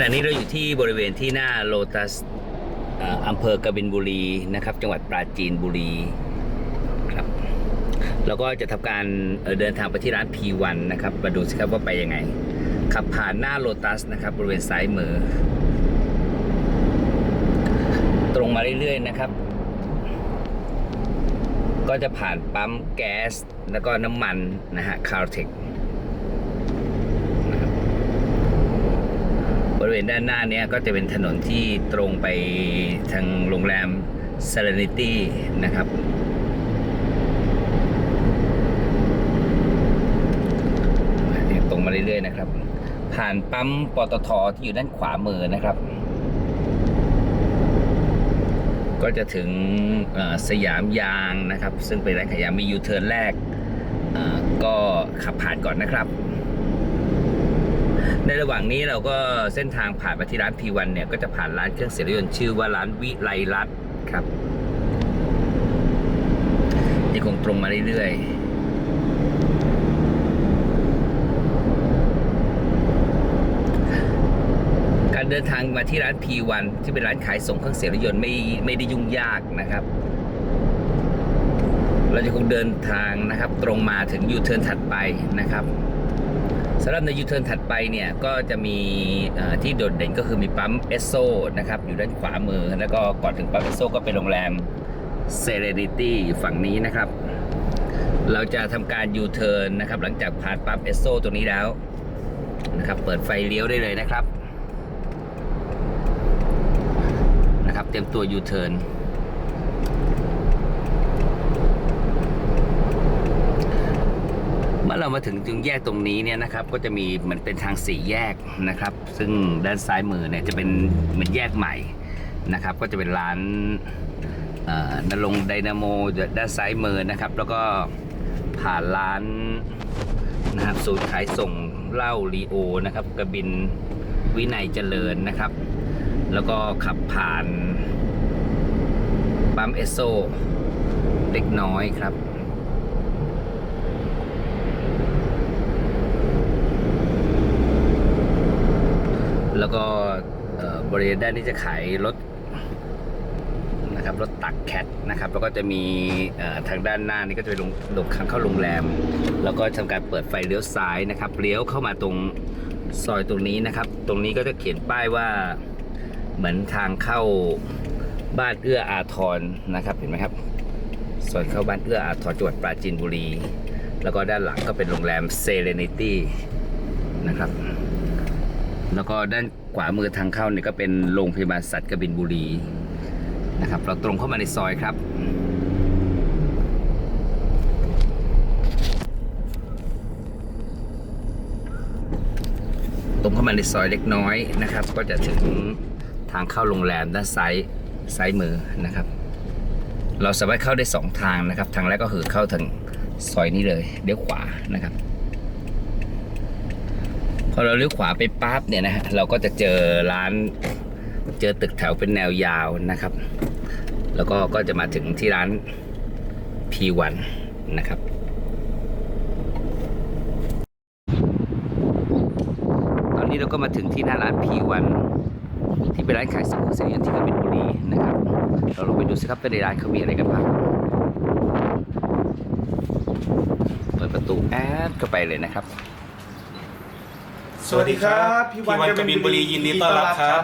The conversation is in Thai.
ณะนี้เราอยู่ที่บริเวณที่หน้าโลตัสอำเภอกบินบุรีนะครับ จังหวัดปราจีนบุรีครับแล้วก็จะทำการเอ่อเดินทางไปที่ร้าน P1 นะครับมาดูสิครับว่าไปยังไงขับผ่านหน้าโลตัสนะครับ บริเวณซ้ายมือ ตรงมาเรื่อยๆนะครับ ก็จะผ่านปั๊มแก๊ส แล้วก็น้ำมันนะฮะคาร์เทค ริเวณด้านหน้าเนี้ยก็จะเป็นถนนที่ตรงไปทางโรงแรม Serenity นะครับตรงมาเรื่อยๆนะครับ ผ่านปั๊มปตทที่อยู่ด้านขวามือนะครับ ก็จะถึงสยามยางนะครับ ซึ่งเป็นร้านขายยางมียูเทิร์นแรกก็ขับผ่านก่อนนะครับ ในระหว่างนี้เราก็เส้นทางผ่านมาที่ร้าน P1 เนี่ยก็จะผ่านร้านเครื่องเสียงรถยนต์ชื่อว่าร้านวิไลรัตน์ครับยังคงตรงมาเรื่อยๆการเดินทางมาที่ร้าน P1 ที่เป็นร้านขายส่งเครื่องเสียงรถยนต์ไม่ไม่ได้ยุ่งยากนะครับ เราจะคงเดินทางนะครับ ตรงมาถึงยูเทิร์นถัดไปนะครับ สำหรับในยูเทิร์นถัดไปเนี่ยก็จะมีที่โดดเด่นก็คือมีปั๊มเอสโซนะครับอยู่ด้านขวามือ แล้วก็ก่อนถึงปั๊มเอสโซก็เป็นโรงแรมเซเรนิตี้ฝั่งนี้นะครับ เราจะทำการยูเทิร์นนะครับหลังจากผ่านปั๊มเอสโซตรงนี้แล้วนะครับเปิดไฟเลี้ยวได้เลยนะครับนะครับ เตรียมตัวยูเทิร์น เมื่ อเรามาถึงจึงแยกตรงนี้เนี่ยนะครับ ก็จะมีเหมือนเป็นทางสี่แยกนะครับ ซึ่งด้านซ้ายมือเนี่ยจะเป็นเหมือนแยกใหม่นะครับ ก็จะเป็นร้านนรงไดนาโมด้านซ้ายมือนะครับ แล้วก็ผ่านร้านนะครับศูนย์ขายส่งเหล้าลีโอนะครับกระบินวินัยเจริญนะครับ แล้วก็ขับผ่านปั๊มเอสโซเล็กน้อยครับ แล้วก็บริเวณด้านนี้จะขายรถนะครับรถตักแคทนะครับ แล้วก็จะมีทางด้านหน้านี่ก็จะเป็นโรงรงทางเข้าโรงแรม แล้วก็ทำการเปิดไฟเลี้ยวซ้ายนะครับเลี้ยวเข้ามาตรงซอยตรงนี้นะครับ ตรงนี้ก็จะเขียนป้ายว่าเหมือนทางเข้าบ้านเอื้ออาทรนะครับเห็นไหมครับซอยเข้าบ้านเอื้ออาทรจังหวัดปราจีนบุรี แล้วก็ด้านหลังก็เป็นโรงแรมเซเลนิตี้นะครับ แล้วก็ด้านขวามือทางเข้าเนี่ยก็เป็นโรงพยาบาลสัตว์กบินบุรีนะครับ เราตรงเข้ามาในซอยครับ ตรงเข้ามาในซอยเล็กน้อยนะครับ ก็จะถึงทางเข้าโรงแรมด้านซ้ายซ้ายมือนะครับ เราสามารถเข้าได้สองทางนะครับ ทางแรกก็คือเข้าทางซอยนี้เลยเลี้ยวขวานะครับ พอเราเลี้ยวขวาไปปั๊บเนี่ยนะฮะเราก็จะเจอร้าน เจอตึกแถวเป็นแนวยาวนะครับ แล้วก็ก็จะมาถึงที่ร้าน P1 นะครับตอนนี้เราก็มาถึงที่หน้าร้าน P1 ที่เป็นร้านขายส่งเครื่องเสียงที่กบินบุรีนะครับ เราลองไปดูสิครับว่าในร้านเขามีอะไรกันบ้างเปิดประตูแอดเข้าไปเลยนะครับ สวัสดีครับ พี่วันกบินบุรียินดีต้อนรับครับ